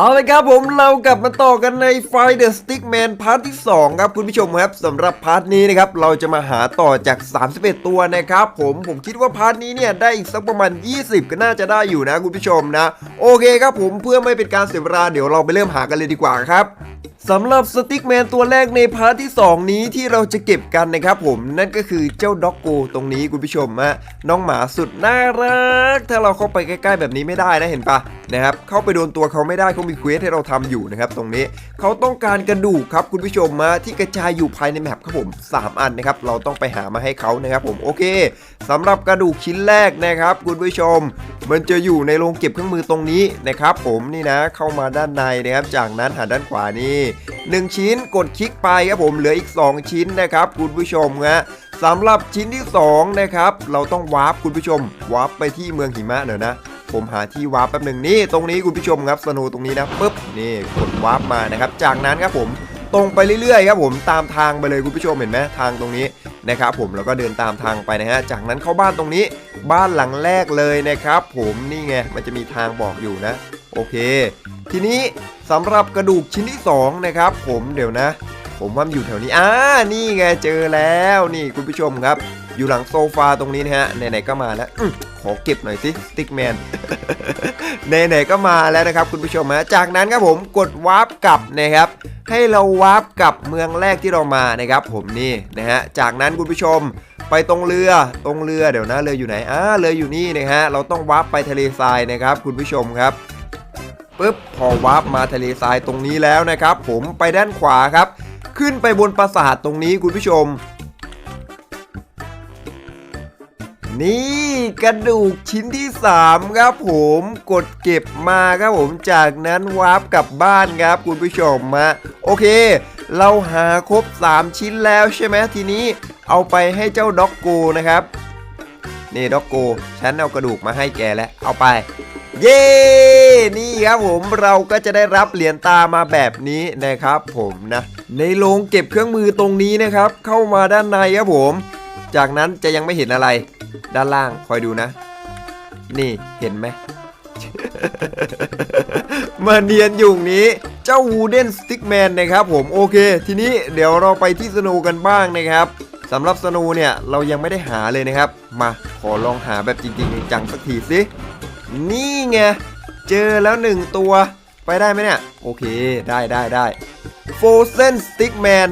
เอาเลยครับผมเรากลับมาต่อกันใน Fight the Stickman พาร์ทที่ 2 ครับคุณผู้ชมครับสำหรับพาร์ทนี้นะครับเราจะมาหาต่อจาก 31 ตัวนะครับผมผมคิดว่าพาร์ทนี้เนี่ยได้อีกสักประมาณ 20 ก็น่าจะได้อยู่นะคุณผู้ชมนะ โอเคครับผมเพื่อไม่เป็นการเสียเวลาเดี๋ยวเราไปเริ่มหากันเลยดีกว่าครับ สำหรับสติ๊กแมนตัวแรกในพาร์ทที่ 2 นี้ที่เราจะเก็บกันนะครับผมนั่นก็คือเจ้าด็อกโกตรงนี้คุณผู้ชมฮะน้องหมาสุดน่ารัก ถ้าเราเข้าไปใกล้ๆแบบนี้ไม่ได้นะเห็นปะนะครับเข้าไปโดนตัวเขาไม่ได้เขามีเควสให้เราทำอยู่นะครับตรงนี้เขาต้องการกระดูกครับคุณผู้ชมมาที่กระจายอยู่ภายในแมปครับผม 3 อันนะครับเราต้องไปหามาให้เขานะครับผมโอเคสำหรับกระดูกชิ้นแรกนะครับคุณผู้ชม มันจะอยู่ในโรงเก็บเครื่องมือตรงนี้นะครับผมนี่นะเข้ามาด้านในนะครับจากนั้นหาด้านขวานี่หนึ่งชิ้นกดคลิกไปครับผมเหลืออีก 2 ชิ้นนะครับ คุณผู้ชมฮะสำหรับชิ้นที่ 2 นะครับ เราต้องวาร์ปคุณผู้ชมวาร์ปไปที่เมืองหิมะหน่อยนะผมหาที่วาร์ปแป๊บหนึ่งนี่ตรงนี้คุณผู้ชมครับสโนตรงนี้นะปุ๊บนี่กดวาร์ปมานะครับ จากนั้นครับผมตรงไปเรื่อยๆครับผมตามทางไปเลยคุณผู้ชมเห็นไหมทางตรงนี้นะครับผมแล้วก็เดินตามทางไปนะฮะจากนั้นเข้าบ้านตรงนี้บ้านหลังแรกเลยนะครับ ผมนี่ไงมันจะมีทางบอกอยู่นะ โอเค ทีนี้สำหรับกระดูกชิ้นที่สองนะครับผมเดี๋ยวนะ ผมว่ามันอยู่แถวนี้อ่านี่ไงเจอแล้วนี่คุณผู้ชมครับ อยู่หลังโซฟาตรงนี้นะฮะไหนๆก็มาแล้วอขอเก็บหน่อยสิสติ๊กแมนไหนๆก็มาแล้วนะครับคุณผู้ชมฮะจากนั้นครับผมกดวาร์ปกลับนะครับ ให้เราวาร์ปกลับเมืองแรกที่เรามานะครับ ผมนี่นะฮะจากนั้นคุณผู้ชมไปตรงเรือตรงเรือเดี๋ยวนะเรืออยู่ไหนอ่าเรืออยู่นี่นะฮะเราต้องวาร์ปไปทะเลทรายนะครับ คุณผู้ชมครับ ปึ๊บพอวาร์ปมาทะเลทรายตรงนี้แล้วนะครับ ผมไปด้านขวาครับ ขึ้นไปบนปราสาทตรงนี้คุณผู้ชม นี่กระดูกชิ้นที่ 3 ครับผมกดเก็บมาครับผมจากนั้นวาร์ปกลับบ้านครับคุณผู้ชมมาโอเค เราหาครบ 3 ชิ้นแล้วใช่ไหมทีนี้เอาไปให้เจ้าด็อกโกนะครับ นี่ด็อกโกฉันเอากระดูกมาให้แกแล้ว เอาไป เย้ นี่ครับผมเราก็จะได้รับเหรียญตามาแบบนี้นะครับผมนะ ในโรงเก็บเครื่องมือตรงนี้นะครับ เข้ามาด้านในครับผม จากนั้นจะยังไม่เห็นอะไร ด้านล่างคอยดูนะ นี่เห็นไหมมาเนียนอยู่นี้เจ้าวูเดนสติ๊กแมนนะครับผมโอเค ทีนี้เดี๋ยวเราไปที่สโนกันบ้างนะครับ สำหรับสโนว์เนี่ยเรายังไม่ได้หาเลยนะครับ มาขอลองหาแบบจริงๆจังสักทีสินี่ไงเจอแล้วหนึ่งตัวไปได้ไหมเนี่ย โอเคได้ได้ได้โฟเซนสติ๊กแมน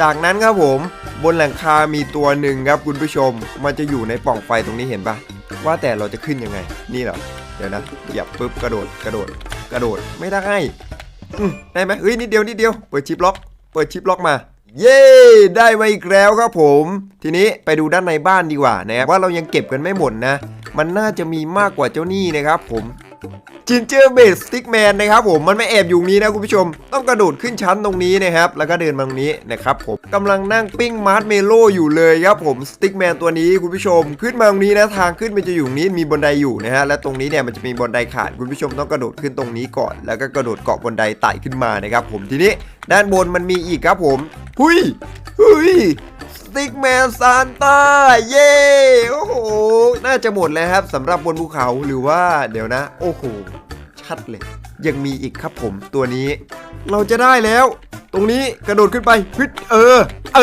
จากนั้นครับผม บนหลังคามีตัวหนึ่งครับคุณผู้ชม มันจะอยู่ในปล่องไฟตรงนี้เห็นปะว่าแต่เราจะขึ้นยังไง นี่เหรอ เดี๋ยวนะหยียบปุ๊บกระโดดกระโดด กระโดดไม่ได้ได้ไหมเฮ้ยนิดเดียวนิดเดียว เปิดชิปล็อก เปิดชิปล็อกมา เย้ ได้มาอีกแล้วครับผม ทีนี้ไปดูด้านในบ้านดีกว่านะครับว่าเรายังเก็บกันไม่หมดนะ มันน่าจะมีมากกว่าเจ้านี่นะครับผม จินเจอร์เบสสติ๊กแมนนะครับผมมันไม่แอบอยู่นี้นะคุณผู้ชม ต้องกระโดดขึ้นชั้นตรงนี้นะครับ แล้วก็เดินมาตรงนี้นะครับผมกำลังนั่งปิ้งมาร์ชเมโลอยู่เลยครับผมสติ๊กแมนตัวนี้คุณผู้ชม ขึ้นมาตรงนี้นะทางขึ้นมันจะอยู่นี้มีบันไดอยู่นะฮะและตรงนี้เนี่ยมันจะมีบันไดขาดคุณผู้ชมต้องกระโดดขึ้นตรงนี้ก่อน แล้วก็กระโดดเกาะบันไดไต่ขึ้นมานะครับผมทีนี้ด้านบนมันมีอีกครับผม หุยหุย ติ๊กแมนซานต้าเย้โอ้โหน่าจะหมดแล้วครับสำหรับบนภูเขาหรือว่าเดี๋ยวนะ โอ้โหชัดเลย ยังมีอีกครับผมตัวนี้ เราจะได้แล้ว ตรงนี้กระโดดขึ้นไปฮึดเออ เอ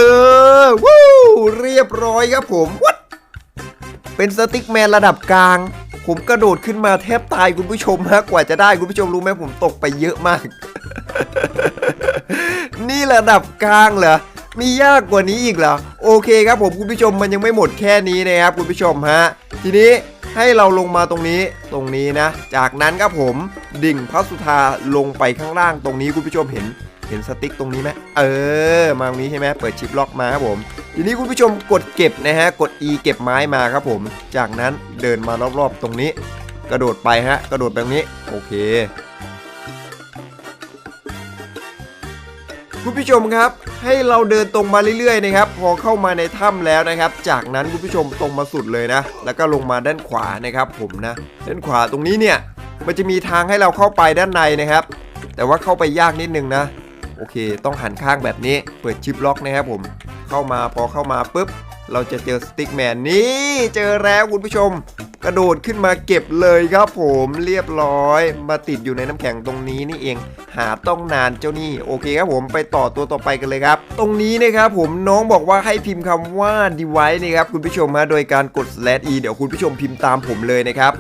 อวู้เรียบร้อยครับผมวัดเป็นสติ๊กแมนระดับกลาง ผมกระโดดขึ้นมาแทบตายคุณผู้ชมฮะกว่าจะได้คุณผู้ชมรู้ไหมผมตกไปเยอะมาก นี่ระดับกลางเหรอ มียากกว่านี้อีกเหรอ โอเคครับผมคุณผู้ชมมันยังไม่หมดแค่นี้นะครับคุณผู้ชมฮะ ทีนี้ให้เราลงมาตรงนี้ตรงนี้นะ จากนั้นครับผมดิ่งพระสุธาลงไปข้างล่างตรงนี้คุณผู้ชมเห็นเห็นสติ๊กตรงนี้ไหมเออ มาตรงนี้ใช่ไหมเปิดชิปล็อกมาครับผมทีนี้คุณผู้ชมกดเก็บนะฮะกด E เก็บไม้มาครับผม จากนั้นเดินมารอบๆตรงนี้ กระโดดไปฮะ กระโดดแบบนี้โอเคคุณผู้ชมครับ ให้เราเดินตรงมาเรื่อยๆนะครับพอเข้ามาในถ้ำแล้วนะครับ จากนั้นคุณผู้ชมตรงมาสุดเลยนะ แล้วก็ลงมาด้านขวานะครับ ผมนะ ด้านขวาตรงนี้เนี่ยมันจะมีทางให้เราเข้าไปด้านในนะครับ แต่ว่าเข้าไปยากนิดนึงนะ โอเค ต้องหันข้างแบบนี้เปิดชิปล็อกนะครับผมเข้ามาพอเข้ามาปุ๊บเราจะเจอสติ๊กแมนนี่เจอแล้วคุณผู้ชม กระโดดขึ้นมาเก็บเลยครับผมเรียบร้อย มาติดอยู่ในน้ำแข็งตรงนี้นี่เอง หาต้องนานเจ้านี่โอเคครับผมไปต่อตัวต่อไปกันเลยครับ ตรงนี้นะครับผมน้องบอกว่าให้พิมพ์คำว่า device นะครับคุณผู้ชมฮะโดยการกด slash e เดี๋ยวคุณผู้ชมพิมพ์ตามผมเลยนะครับ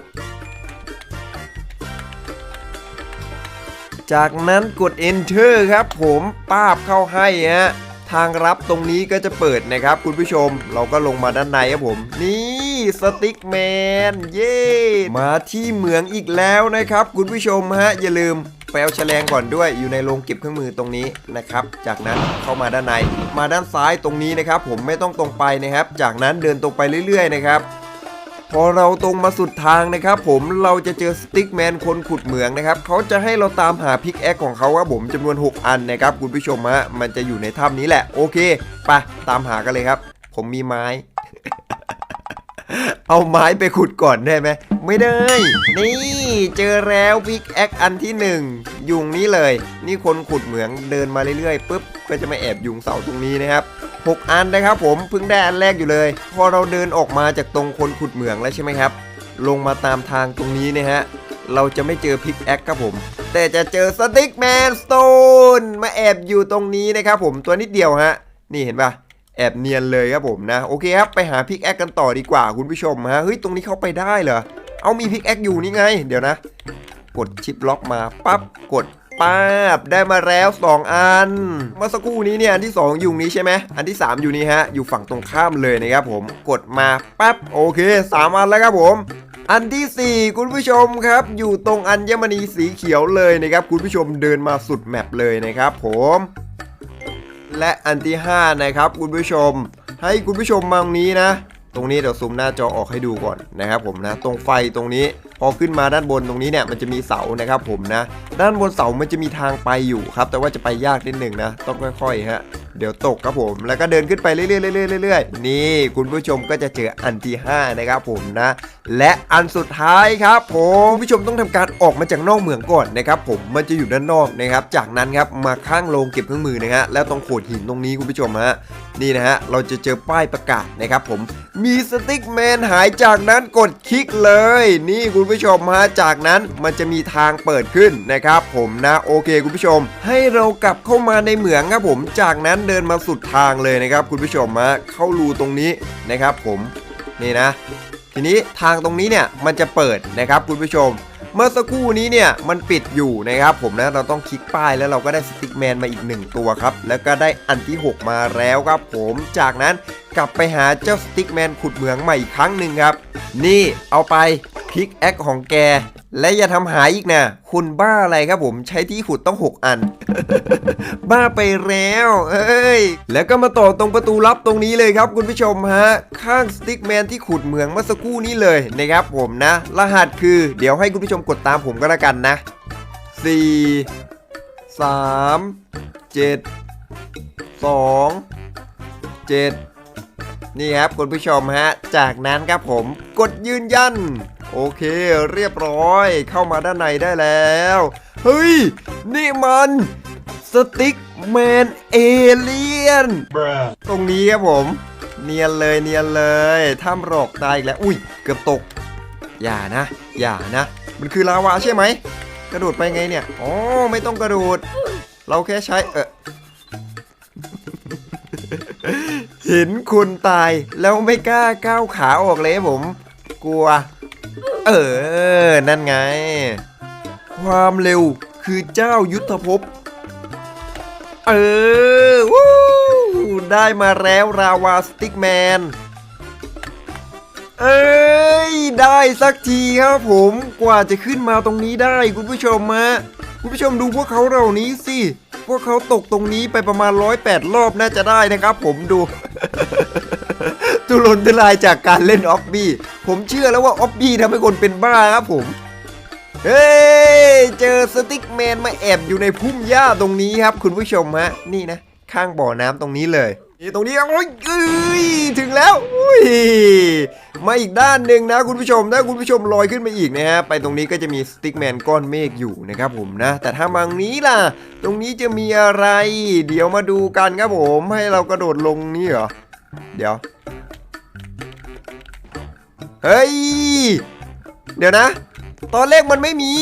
จากนั้นกด enter ครับผมป้าบเข้าให้ฮะ ทางรับตรงนี้ก็จะเปิดนะครับ คุณผู้ชม เราก็ลงมาด้านในครับผม นี่สติ๊กแมนเย้มาที่เหมืองอีกแล้วนะครับ คุณผู้ชมฮะอย่าลืมไปเอาแฉลงก่อนด้วยอยู่ในโรงเก็บเครื่องมือตรงนี้นะครับ จากนั้นเข้ามาด้านใน มาด้านซ้ายตรงนี้นะครับ ผมไม่ต้องตรงไปนะครับ จากนั้นเดินตรงไปเรื่อยๆนะครับ พอเราตรงมาสุดทางนะครับผมเราจะเจอสติ๊กแมนคนขุดเหมืองนะครับเขาจะให้เราตามหาพิกแอคของเขาครับผมจำนวน 6 อันนะครับคุณผู้ชมฮะมันจะอยู่ในถ้ำนี้แหละโอเคไปตามหากันเลยครับ ผมมีไม้ เอาไม้ไปขุดก่อนได้ไหมไม่ได้ นี่เจอแล้วพิกแอคอันที่หนึ่งยุงนี้เลย นี่คนขุดเหมืองเดินมาเรื่อยๆปุ๊บก็จะมาแอบยุงเสาตรงนี้นะครับ 6 อันนะครับผมเพิ่งได้อันแรกอยู่เลย พอเราเดินออกมาจากตรงคนขุดเหมืองแล้วใช่ไหมครับ ลงมาตามทางตรงนี้นะฮะเราจะไม่เจอพิกแอคครับผม แต่จะเจอสติ๊กแมนสโตนมาแอบอยู่ตรงนี้นะครับผมตัวนิดเดียวฮะ นี่เห็นปะแอบเนียนเลยครับผมนะ โอเคครับ ไปหาพิกแอคกันต่อดีกว่าคุณผู้ชมฮะเฮ้ยตรงนี้เข้าไปได้เหรอเอามีพิกแอคอยู่นี่ไง เดี๋ยวนะ กดชิปล็อกมาปั๊บกด ป้าบได้มาแล้ว 2 อัน เมื่อสักครู่นี้เนี่ยอันที่ 2 อยู่นี้ใช่ไหมอันที่ 3 อยู่นี้ฮะ อยู่ฝั่งตรงข้ามเลยนะครับผมกดมาปั๊บโอเค 3 อันแล้วครับผมอันทีสี่ 4 คุณผู้ชมครับ อยู่ตรงอัญมณีสีเขียวเลยนะครับ คุณผู้ชมเดินมาสุดแมปเลยนะครับผมและอันที่ 5 นะครับ คุณผู้ชม ให้คุณผู้ชมมองนี้นะ ตรงนี้เดี๋ยวซูมหน้าจอออกให้ดูก่อนนะครับผมนะ ตรงไฟตรงนี้ พอขึ้นมาด้านบนตรงนี้เนี่ยมันจะมีเสานะครับผมนะ ด้านบนเสามันจะมีทางไปอยู่ครับ แต่ว่าจะไปยากนิดหนึ่งนะ ต้องค่อยๆฮะ เดี๋ยวตกครับผม แล้วก็เดินขึ้นไปเรื่อยๆเรื่อยๆเรื่อยๆนี่คุณผู้ชมก็จะเจออันที่ 5 นะครับผมนะ และอันสุดท้ายครับผมคุณผู้ชมต้องทำการออกมาจากนอกเมืองก่อนนะครับผมมันจะอยู่ด้านนอกนะครับ จากนั้นครับมาข้างโรงเก็บเครื่องมือนะฮะแล้วตรงโขดหินตรงนี้คุณผู้ชมฮะนี่นะฮะเราจะเจอป้ายประกาศนะครับผมมีสติ๊กแมนหายจากนั้นกดคลิกเลย นี่คุณผู้ชมฮะจากนั้นมันจะมีทางเปิดขึ้นนะครับผมนะโอเคคุณผู้ชม ให้เรากลับเข้ามาในเหมืองครับผมจากนั้นเดินมาสุดทางเลยนะครับ คุณผู้ชมฮะเข้ารูตรงนี้นะครับ ผมนี่นะ ทีนี้ทางตรงนี้เนี่ยมันจะเปิดนะครับ คุณผู้ชม เมื่อสักครู่นี้เนี่ยมันปิดอยู่นะครับ ผมนะเราต้องคลิกป้ายแล้วเราก็ได้สติ๊กแมนมาอีกหนึ่งตัวครับ แล้วก็ได้อันที่ 6 มาแล้วครับ ผมจากนั้นกลับไปหาเจ้าสติ๊กแมนขุดเหมืองใหม่อีกครั้งหนึ่งครับ นี่เอาไป พิกแอคของแก และอย่าทำหายอีกนะ คุณบ้าอะไรครับผมใช้ที่ขุดต้อง 6 อัน บ้าไปแล้ว เอ้ย แล้วก็มาต่อตรงประตูลับตรงนี้เลยครับคุณผู้ชมฮะ ข้างสติ๊กแมนที่ขุดเหมืองเมื่อสักครู่นี้เลยนะครับผมนะ รหัสคือเดี๋ยวให้คุณผู้ชมกดตามผมก็แล้วกันนะ 4 3 7 2 7นี่ครับคุณผู้ชมฮะ จากนั้นครับผมกดยืนยัน โอเคเรียบร้อยเข้ามาด้านในได้แล้ว เฮ้ย นี่มันสติ๊กแมนเอเลียนตรงนี้ครับผม เนียนเลยเนียนเลยถ้ำหลอกตายอีกแล้ว อุ้ย เกือบตก อย่านะ อย่านะ มันคือลาวาใช่ไหม กระโดดไปไงเนี่ยอ๋อไม่ต้องกระโดด เราแค่ใช้เออเห็นคนตายแล้วไม่กล้าก้าวขาออกเลยผม กลัว เออ นั่นไง ความเร็วคือเจ้ายุทธภพ เออวู้ได้มาแล้วราวาสติกแมน เอ้ย ได้สักทีครับผม กว่าจะขึ้นมาตรงนี้ได้คุณผู้ชมฮะ คุณผู้ชมดูพวกเขาเหล่านี้สิ พวกเขาตกตรงนี้ไปประมาณ108รอบน่าจะได้นะครับผมดู ตุลนตุลายจากการเล่นออฟบี้ผมเชื่อแล้วว่าออฟบี้ทำให้คนเป็นบ้าครับผม เฮ้ยเจอสติ๊กแมนมาแอบอยู่ในพุ่มหญ้าตรงนี้ครับ คุณผู้ชมฮะนี่นะ ข้างบ่อน้ำตรงนี้เลยนี่ตรงนี้โอ้ยเอ้ยถึงแล้วอุ้ยมาอีกด้านหนึ่งนะคุณผู้ชมถ้าคุณผู้ชมลอยขึ้นมาอีกนะฮะไปตรงนี้ก็จะมีสติ๊กแมนก้อนเมฆอยู่นะครับผมนะ แต่ถ้ามังนี้ล่ะ ตรงนี้จะมีอะไร เดี๋ยวมาดูกันครับผม ให้เรากระโดดลงนี่เหรอ เดี๋ยว เฮ้ย เดี๋ยวนะ ตอนแรกมันไม่มี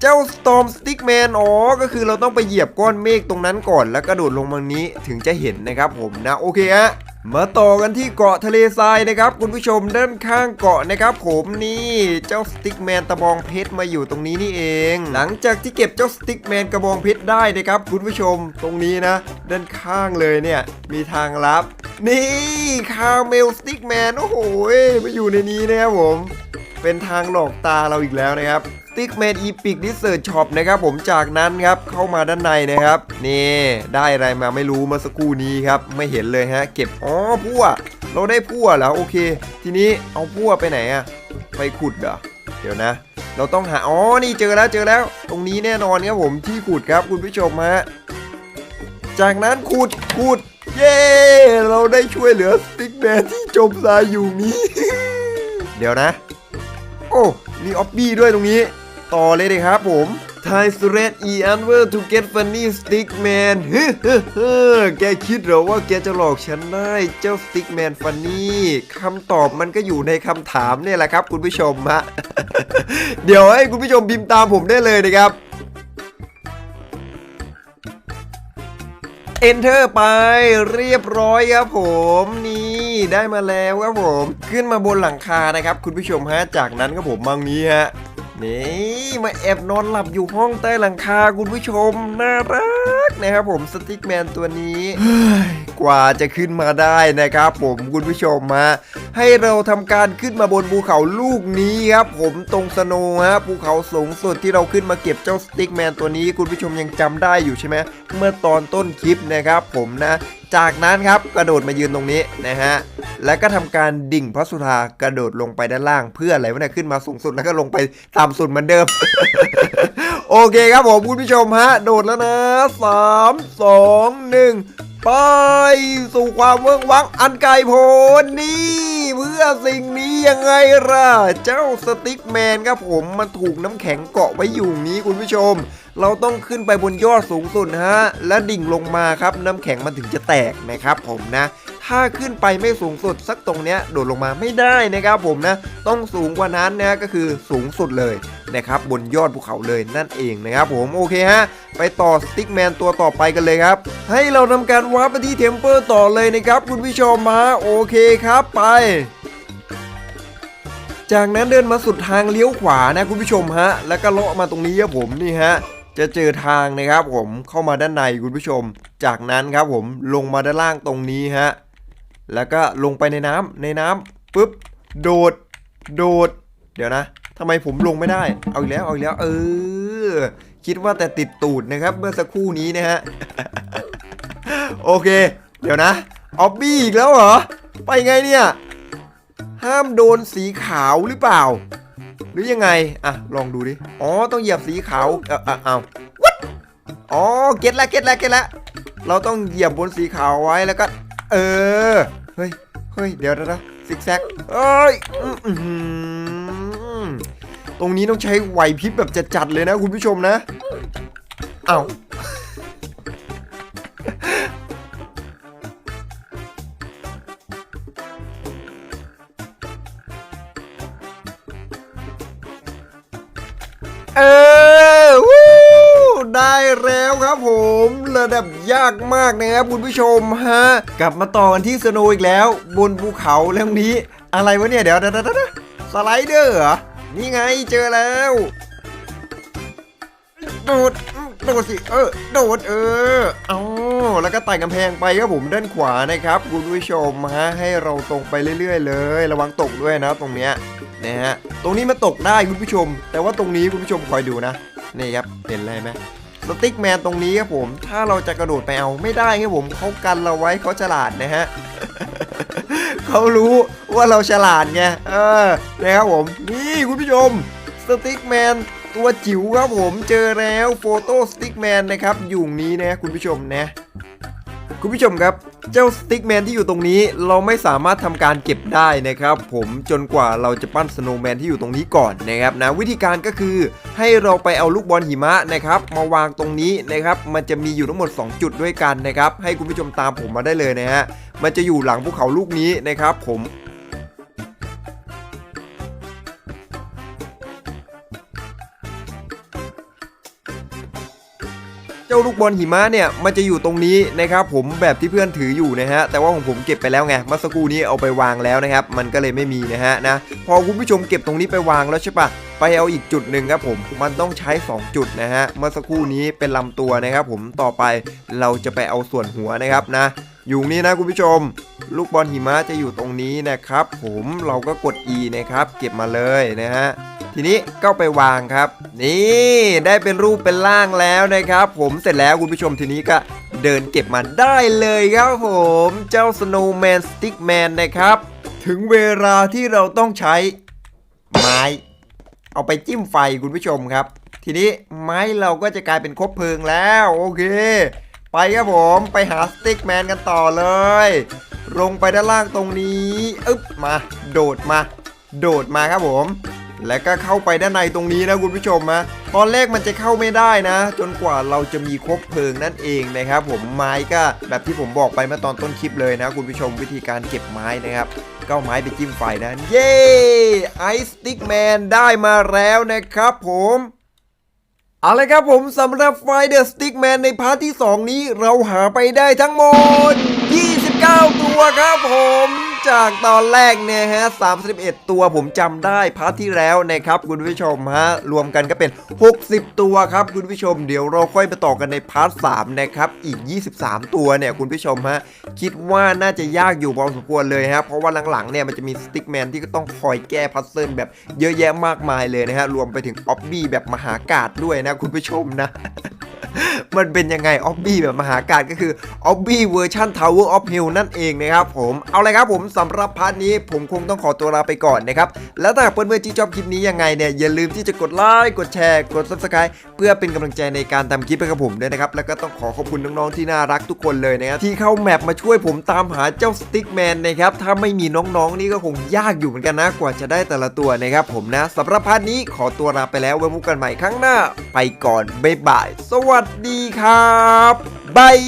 เจ้า Storm Stickman อ๋อ ก็คือเราต้องไปเหยียบก้อนเมฆตรงนั้นก่อนแล้วกระโดดลงมานี้ถึงจะเห็นนะครับผมนะ โอเคฮะ มาต่อกันที่เกาะทะเลทรายนะครับ คุณผู้ชมด้านข้างเกาะนะครับ ผมนี่เจ้าสติ๊กแมนตะบองเพชรมาอยู่ตรงนี้นี่เอง หลังจากที่เก็บเจ้าสติ๊กแมนกระบองเพชรได้นะครับ คุณผู้ชมตรงนี้นะ ด้านข้างเลยเนี่ยมีทางลับ นี่คาเมลสติ๊กแมนโอ้โหมาอยู่ในนี้นะครับผม เป็นทางหลอกตาเราอีกแล้วนะครับ ติ๊กแมนอีพิกดิเซอร์ช็อปนะครับผมจากนั้นครับเข้ามาด้านในนะครับนี่ได้อะไรมาไม่รู้เมื่อสักครู่นี้ครับไม่เห็นเลยฮะ เก็บอ๋อพั่วเราได้พั่วแล้วโอเค ทีนี้เอาพั่วไปไหนอะไปขุดเหรอเดี๋ยวนะ เราต้องหาอ๋อนี่เจอแล้วเจอแล้ว ตรงนี้แน่นอนครับผมที่ขุดครับคุณผู้ชมฮะจากนั้นขุดขุดเย้ เราได้ช่วยเหลือสติ๊กแมนที่จมทรายอยู่นี้ เดี๋ยวนะ โอ้ มีออบบี้ด้วยตรงนี้ ต่อเลยเลยครับผม Thai thread e answer to get funny stick man เฮ้เฮ้เฮ้แกคิดเหรอว่าแกจะหลอกฉันได้เจ้า stick man funny คำตอบมันก็อยู่ในคำถามเนี่ยแหละครับ คุณผู้ชมฮะ เดี๋ยวให้คุณผู้ชมพิมพ์ตามผมได้เลยนะครับ Enter ไปเรียบร้อยครับผมนี่ได้มาแล้วครับผม ขึ้นมาบนหลังคานะครับ คุณผู้ชมฮะจากนั้นก็ผมมังนี้ฮะ นี่มาแอบนอนหลับอยู่ห้องใต้หลังคาคุณผู้ชม น่ารักนะครับผมสติ๊กแมนตัวนี้ กว่าจะขึ้นมาได้นะครับ ผมคุณผู้ชมฮะให้เราทำการขึ้นมาบนภูเขาลูกนี้ครับผมตรงสโนฮะภูเขาสูงสุดที่เราขึ้นมาเก็บเจ้าสติ๊กแมนตัวนี้คุณผู้ชมยังจำได้อยู่ใช่ไหมเมื่อตอนต้นคลิปนะครับ ผมนะจากนั้นครับกระโดดมายืนตรงนี้นะฮะแล้วก็ทำการดิ่งพระสุธากระโดดลงไปด้านล่างเพื่ออะไรวะเนี่ยขึ้นมาสูงสุดแล้วก็ลงไปต่ำสุดเหมือนเดิม โอเคครับผมคุณผู้ชมฮะ โดดแล้วนะสามสองหนึ่ง ไปสู่ความเมืองวังอันไกลโพ้นนี่ เพื่อสิ่งนี้ยังไงล่ะ เจ้าสติ๊กแมนครับผมมันถูกน้ำแข็งเกาะไว้อยู่นี้คุณผู้ชม เราต้องขึ้นไปบนยอดสูงสุดนะฮะ และดิ่งลงมาครับ น้ำแข็งมันถึงจะแตกนะครับผมนะ ถ้าขึ้นไปไม่สูงสุดสักตรงเนี้ยโดดลงมาไม่ได้นะครับผมนะ ต้องสูงกว่านั้นนะก็คือสูงสุดเลยนะครับบนยอดภูเขาเลยนั่นเองนะครับผมโอเคฮะ ไปต่อสติ๊กแมนตัวต่อไปกันเลยครับ ให้เราทำการวาร์ปไปที่เทมเปอร์ต่อเลยนะครับ คุณผู้ชมฮะโอเคครับไปจากนั้นเดินมาสุดทางเลี้ยวขวานะคุณผู้ชมฮะ แล้วก็เลาะมาตรงนี้ครับผมนี่ฮะ จะเจอทางนะครับผมเข้ามาด้านในคุณผู้ชม จากนั้นครับผมลงมาด้านล่างตรงนี้ฮะแล้วก็ลงไปในน้ำในน้ำปุ๊บโดด โดด เดี๋ยวนะทำไมผมลงไม่ได้ เอาอีกแล้วเอาอีกแล้ว เออ คิดว่าแต่ติดตูดนะครับ เมื่อสักครู่นี้นะฮะโอเค เดี๋ยวนะออบบี้อีกแล้วเหรอ ไปไงเนี่ย ห้ามโดนสีขาวหรือเปล่า หรือยังไง อะ ลองดูดิ อ๋อ ต้องเหยียบสีขาวเออเออเอาวัดอ๋อ เก็ตแล้วเก็ตแล้วเก็ตแล้วเราต้องเหยียบบนสีขาวไว้แล้วก็ เออ เฮ้ย เฮ้ย เดี๋ยวนะซิกแซกเอ้ยตรงนี้ต้องใช้ไหวพริบแบบจัดๆเลยนะคุณผู้ชมนะ เอ้า เออวู้ได้แล้วครับผมระดับยากมากนะครับคุณผู้ชมฮะ กลับมาต่อกันที่สโนอีกแล้ว บนภูเขาแล้วนี้ อะไรวะเนี่ย เดี๋ยวเดี๋ยวเดี๋ยวสไลเดอร์เหรอ นี่ไงเจอแล้วโดดโดดสิเออโดดเออเอาแล้วก็ไต่กำแพงไปครับผมด้านขวานะครับคุณผู้ชมฮะให้เราตรงไปเรื่อย ๆ เลย ระวังตกด้วยนะตรงเนี้ย นะฮะตรงนี้มันตกได้คุณผู้ชม แต่ว่าตรงนี้คุณผู้ชมคอยดูนะนี่ครับเห็นอะไรไหมสติ๊กแมนตรงนี้ครับผม ถ้าเราจะกระโดดไปเอาไม่ได้ครับผมเขากันเราไว้เขาฉลาดนะฮะเขารู้ว่าเราฉลาดไงเออนะครับผมนี่คุณผู้ชมสติ๊กแมนตัวจิ๋วครับผมเจอแล้วโฟโต้สติ๊กแมนนะครับอยู่นี้นะคุณผู้ชมนะ คุณผู้ชมครับ เจ้าสติ๊กแมนที่อยู่ตรงนี้เราไม่สามารถทำการเก็บได้นะครับผมจนกว่าเราจะปั้นสโนว์แมนที่อยู่ตรงนี้ก่อนนะครับนะวิธีการก็คือให้เราไปเอาลูกบอลหิมะนะครับมาวางตรงนี้นะครับมันจะมีอยู่ทั้งหมด 2 จุดด้วยกันนะครับให้คุณผู้ชมตามผมมาได้เลยนะฮะมันจะอยู่หลังภูเขาลูกนี้นะครับผม ลูกบอลหิมะเนี่ยมันจะอยู่ตรงนี้นะครับผมแบบที่เพื่อนถืออยู่นะฮะแต่ว่าของผมเก็บไปแล้วไงเมื่อสักครู่นี้เอาไปวางแล้วนะครับมันก็เลยไม่มีนะฮะนะพอคุณผู้ชมเก็บตรงนี้ไปวางแล้วใช่ปะไปเอาอีกจุดหนึ่งครับผมมันต้องใช้ 2 จุดนะฮะเมื่อสักครู่นี้เป็นลำตัวนะครับผมต่อไปเราจะไปเอาส่วนหัวนะครับนะอยู่นี่นะคุณผู้ชม ลูกบอลหิมะจะอยู่ตรงนี้นะครับ ผมเราก็กด E นะครับ เก็บมาเลยนะฮะ ทีนี้ก็ไปวางครับ นี่ได้เป็นรูปเป็นร่างแล้วนะครับ ผมเสร็จแล้วคุณผู้ชมทีนี้ก็เดินเก็บมันได้เลยครับผมเจ้า Snowman Stickman นะครับ ถึงเวลาที่เราต้องใช้ ไม้ เอาไปจิ้มไฟคุณผู้ชมครับ ทีนี้ไม้เราก็จะกลายเป็นคบเพลิงแล้วโอเค ไปครับผมไปหาสติ๊กแมนกันต่อเลย ลงไปด้านล่างตรงนี้อึ๊บมา โดดมา โดดมาครับผม แล้วก็เข้าไปด้านในตรงนี้นะคุณผู้ชมนะตอนแรกมันจะเข้าไม่ได้นะ จนกว่าเราจะมีครบเพลิงนั่นเองนะครับ ผมไม้ก็แบบที่ผมบอกไปเมื่อตอนต้นคลิปเลยนะ คุณผู้ชมวิธีการเก็บไม้นะครับก็ไม้ไปจิ้มไฟนะเย้ไอสติ๊กแมนได้มาแล้วนะครับผมเอาละครับผมสำหรับไฟเดอร์สติ๊กแมนในพาร์ทที่ 2 นี้เราหาไปได้ทั้งหมด 29 ตัวครับผม จากตอนแรกเนี่ยฮะ31 ตัวผมจำได้พาร์ทที่แล้วนะครับคุณผู้ชมฮะรวมกันก็เป็น 60 ตัวครับคุณผู้ชมเดี๋ยวเราค่อยไปต่อกันในพาร์ท3นะครับอีก 23 ตัวเนี่ยคุณผู้ชมฮะคิดว่าน่าจะยากอยู่พอสมควรเลยฮะเพราะว่าหลังๆเนี่ยมันจะมีสติ๊กแมนที่ก็ต้องคอยแก้พัซเซิลแบบเยอะแยะมากมายเลยนะฮะรวมไปถึงออบบี้แบบมหากาดด้วยนะคุณผู้ชมนะมันเป็นยังไงออบบี้แบบมหากาดก็คือออบบี้เวอร์ชัน Tower of Hell นั่นเองนะครับผมเอาเลยครับผมสำหรับพาร์ทนี้ ผมคงต้องขอตัวลาไปก่อนนะครับ แล้วถ้าหากเพื่อนๆที่ชอบคลิปนี้ยังไงเนี่ยอย่าลืมที่จะกดไลค์กดแชร์กด Subscribe เพื่อเป็นกำลังใจในการทำคลิปให้กับผมด้วยนะครับ แล้วก็ต้องขอขอบคุณน้องๆที่น่ารักทุกคนเลยนะครับที่เข้าแมปมาช่วยผมตามหาเจ้าสติ๊กแมนนะครับถ้าไม่มีน้องๆนี่ก็คงยากอยู่เหมือนกันนะกว่าจะได้แต่ละตัวนะครับผมนะสำหรับพาร์ทนี้ขอตัวลาไปแล้วไว้พบกันใหม่ครั้งหน้า ไปก่อนบ๊ายบาย สวัสดีครับบาย